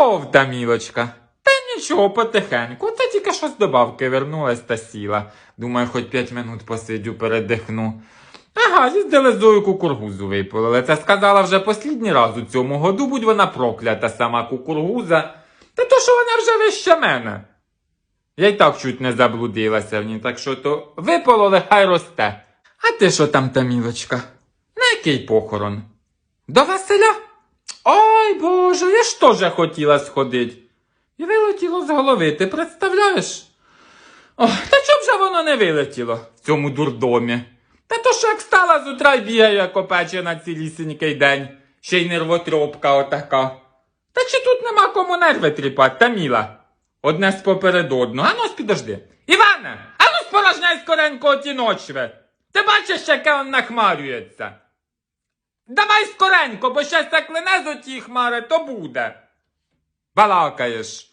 Здоров, Тамілочка. Та нічого, потихеньку. Та тільки що з добавки вернулась та сіла. Думаю, хоч п'ять минут посидю, передихну. Ага, їздили Зою кукургузу випалили. Це сказала вже послідній раз у цьому году, будь вона проклята сама кукургуза. Та то, що вона вже вище мене. Я й так чуть не заблудилася в ній, так що то випололи, хай росте. А ти що там, Тамілочка? На який похорон? До Василя? Ой Боже, я ж теж хотіла сходить. І вилетіло з голови, ти представляєш? Ох, та чоб же воно не вилетіло в цьому дурдомі? Та то ж як встала з утра й бігаю, як опечена цілісінький день, ще й нервотрьопка отака. Та чи тут нема кому нерви тріпати, Таміла? Одне з поперед одного. Ану ж підожди. Іване, ану спорожняй скоренько оті ночви. Ти бачиш, яке он нахмарюється? Давай скоренько, бо щас як лине з оті хмари, то буде. Балакаєш.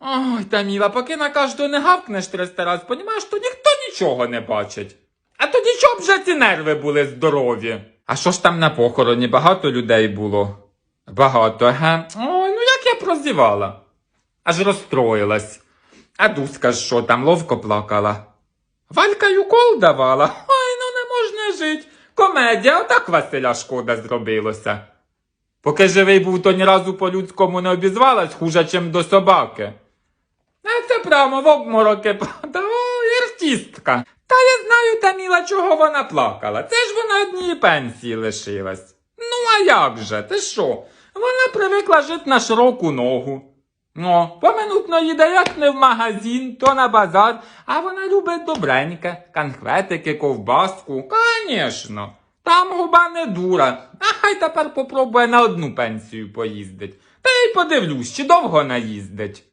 Ой, Таміла, поки на кожного не гавкнеш 300 раз, понімаєш, то ніхто нічого не бачить. А тоді чоб вже ці нерви були здорові. А що ж там на похороні? Багато людей було? Багато, ага. Ой, ну як я прозівала. Аж розстроїлась. А Дуська що там ловко плакала. Валька й укол давала. Ой, ну не можна жить. Комедія, отак Василя шкода зробилося. Поки живий був, то ні разу по-людському не обізвалась хуже, чим до собаки. А це прямо в обмороки падала. Артистка. Та я знаю, Таміла, чого вона плакала. Це ж вона однієї пенсії лишилась. Ну, а як же? Ти що? Вона привикла жити на широку ногу. Ну, поминутно їде як не в магазин, то на базар, а вона любить добреньке, конхветики, ковбаску. Конечно. Там губа не дура, а хай тепер попробує на одну пенсію поїздить. Та й подивлюсь, чи довго наїздить.